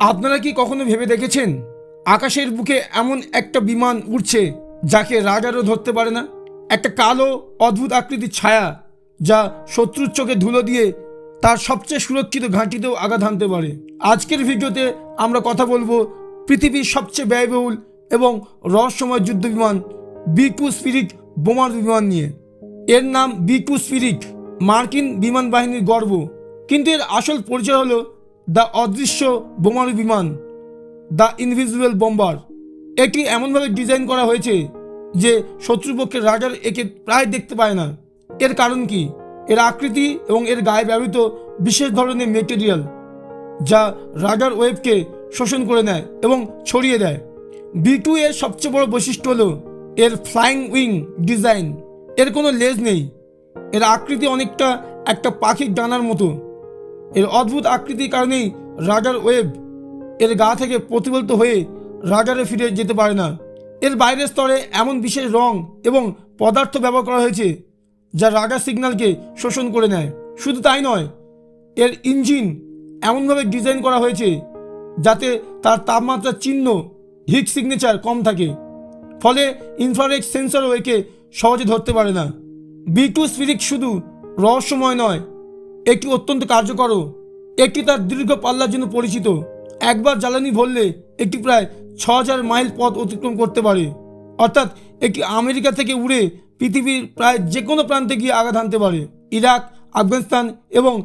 আপনারা কি কখনো ভেবে দেখেছেন? আকাশের বুকে এমন একটা বিমান উড়ছে যাকে রাডারও ধরতে পারে না? একটা কালো, অদ্ভুত আকৃতির ছায়া যা শত্রুর চোখে ধুলো দিয়ে তার সবচেয়ে সুরক্ষিত ঘাঁটিতেও আঘাত হানতে পারে। আজকের ভিডিওতে আমরা কথা বলব পৃথিবীর সবচেয়ে ব্যয়বহুল এবং রহস্যময় যুদ্ধ বিমান বি টু স্পিরিট বোমার বিমান নিয়ে। এর নাম বি টু স্পিরিট, মার্কিন বিমান বাহিনীর গর্ব। কিন্তু এর আসল পরিচয় হলো দ্য অদৃশ্য বোমারু বিমান, দ্য ইনভিজিবল বম্বার। এটি এমনভাবে ডিজাইন করা হয়েছে যে শত্রুপক্ষের রাডার একে প্রায় দেখতে পায় না। এর কারণ কি? এর আকৃতি এবং এর গায়ে ব্যবহৃত বিশেষ ধরনের মেটেরিয়াল, যা রাডার ওয়েবকে শোষণ করে নেয় এবং ছড়িয়ে দেয়। বি টু এর সবচেয়ে বড় বৈশিষ্ট্য হলো এর ফ্লাইং উইং ডিজাইন। এর কোনো লেজ নেই। এর আকৃতি অনেকটা একটা পাখির ডানার মতো। এর অদ্ভুত আকৃতির কারণেই রাডার ওয়েব এর গা থেকে প্রতিফলিত হয়ে রাডারে ফিরে যেতে পারে না। এর বাইরের স্তরে এমন বিশেষ রং এবং পদার্থ ব্যবহার করা হয়েছে, যা রাডার সিগন্যালকে শোষণ করে নেয়। শুধু তাই নয়, এর ইঞ্জিন এমনভাবে ডিজাইন করা হয়েছে, যাতে তার তাপমাত্রার চিহ্ন হিট সিগনেচার কম থাকে। ফলে ইনফ্রারেড সেন্সরও একে সহজে ধরতে পারে না। বি টু স্পিরিট শুধু রহস্যময় নয় একটি অত্যন্ত কার্যকর একটি তার দীর্ঘ পাল্লার জন্য পরিচিত। একবার জ্বালানি ভরলে একটি প্রায় ছ হাজার মাইল পথ অতিক্রম করতে পারে। অর্থাৎ একটি আমেরিকা থেকে উড়ে পৃথিবীর প্রায় যে কোনো প্রান্তে গিয়ে আঘাত হানতে পারে। ইরাক, আফগানিস্তান এবং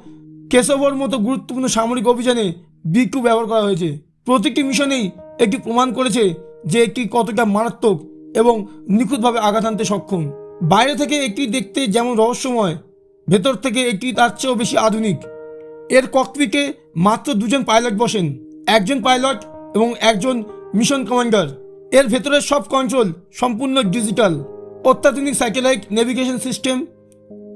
কেশবর মতো গুরুত্বপূর্ণ সামরিক অভিযানে বি টু ব্যবহার করা হয়েছে। প্রতিটি মিশনেই এটি প্রমাণ করেছে যে এটি কতটা মারাত্মক এবং নিখুঁতভাবে আঘাত হানতে সক্ষম। বাইরে থেকে একটি দেখতে যেমন রহস্যময় ভেতর থেকে এটি তার চেয়েও বেশি আধুনিক। এর ককপিটে মাত্র দুজন পাইলট বসেন, একজন পাইলট এবং একজন মিশন কমান্ডার এর ভেতরের সব কন্ট্রোল সম্পূর্ণ ডিজিটাল অত্যাধুনিক স্যাটেলাইট নেভিগেশন সিস্টেম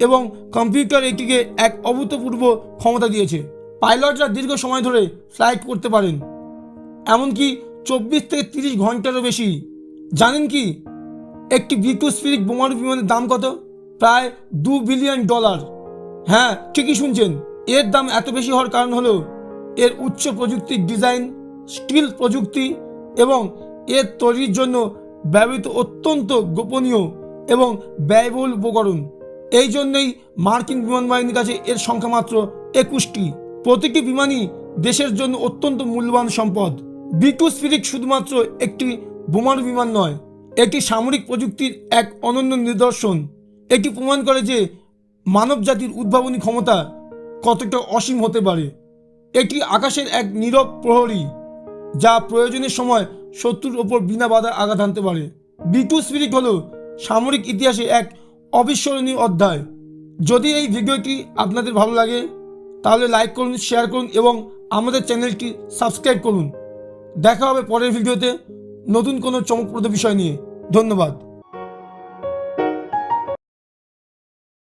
এবং কম্পিউটার এটিকে এক অভূতপূর্ব ক্ষমতা দিয়েছে। পাইলটরা দীর্ঘ সময় ধরে ফ্লাইট করতে পারেন, এমনকি চব্বিশ থেকে তিরিশ ঘন্টারও বেশি। জানেন কি? একটি বি টু স্পিরিট বোমারু বিমানের দাম কত? প্রায় দু বিলিয়ন ডলার। হ্যাঁ ঠিকই শুনছেন। এর দাম এত বেশি হওয়ার কারণ হলো এর উচ্চ প্রযুক্তির ডিজাইন, স্টিল প্রযুক্তি এবং এর তৈরির জন্য ব্যবহৃত অত্যন্ত গোপনীয় এবং ব্যয়বহুল উপকরণ। এই জন্যই মার্কিন বিমান বাহিনীর কাছে এর সংখ্যা মাত্র একুশটি। প্রতিটি বিমানই দেশের জন্য অত্যন্ত মূল্যবান সম্পদ। বি টু স্পিরিট শুধুমাত্র একটি বোমারু বিমান নয়, এটি সামরিক প্রযুক্তির এক অনন্য নিদর্শন। এটি প্রমাণ করে যে মানব জাতির উদ্ভাবনী ক্ষমতা কতটা অসীম হতে পারে। এটি আকাশের এক নীরব প্রহরী যা প্রয়োজনের সময় শত্রুর ওপর বিনা বাধা আঘাত আনতে পারে। বিটু স্পিরিট হল সামরিক ইতিহাসে এক অবিস্মরণীয় অধ্যায়। যদি এই ভিডিওটি আপনাদের ভালো লাগে, তাহলে লাইক করুন, শেয়ার করুন এবং আমাদের চ্যানেলটি সাবস্ক্রাইব করুন। দেখা হবে পরের ভিডিওতে নতুন কোনো চমকপ্রদ বিষয় নিয়ে। ধন্যবাদ।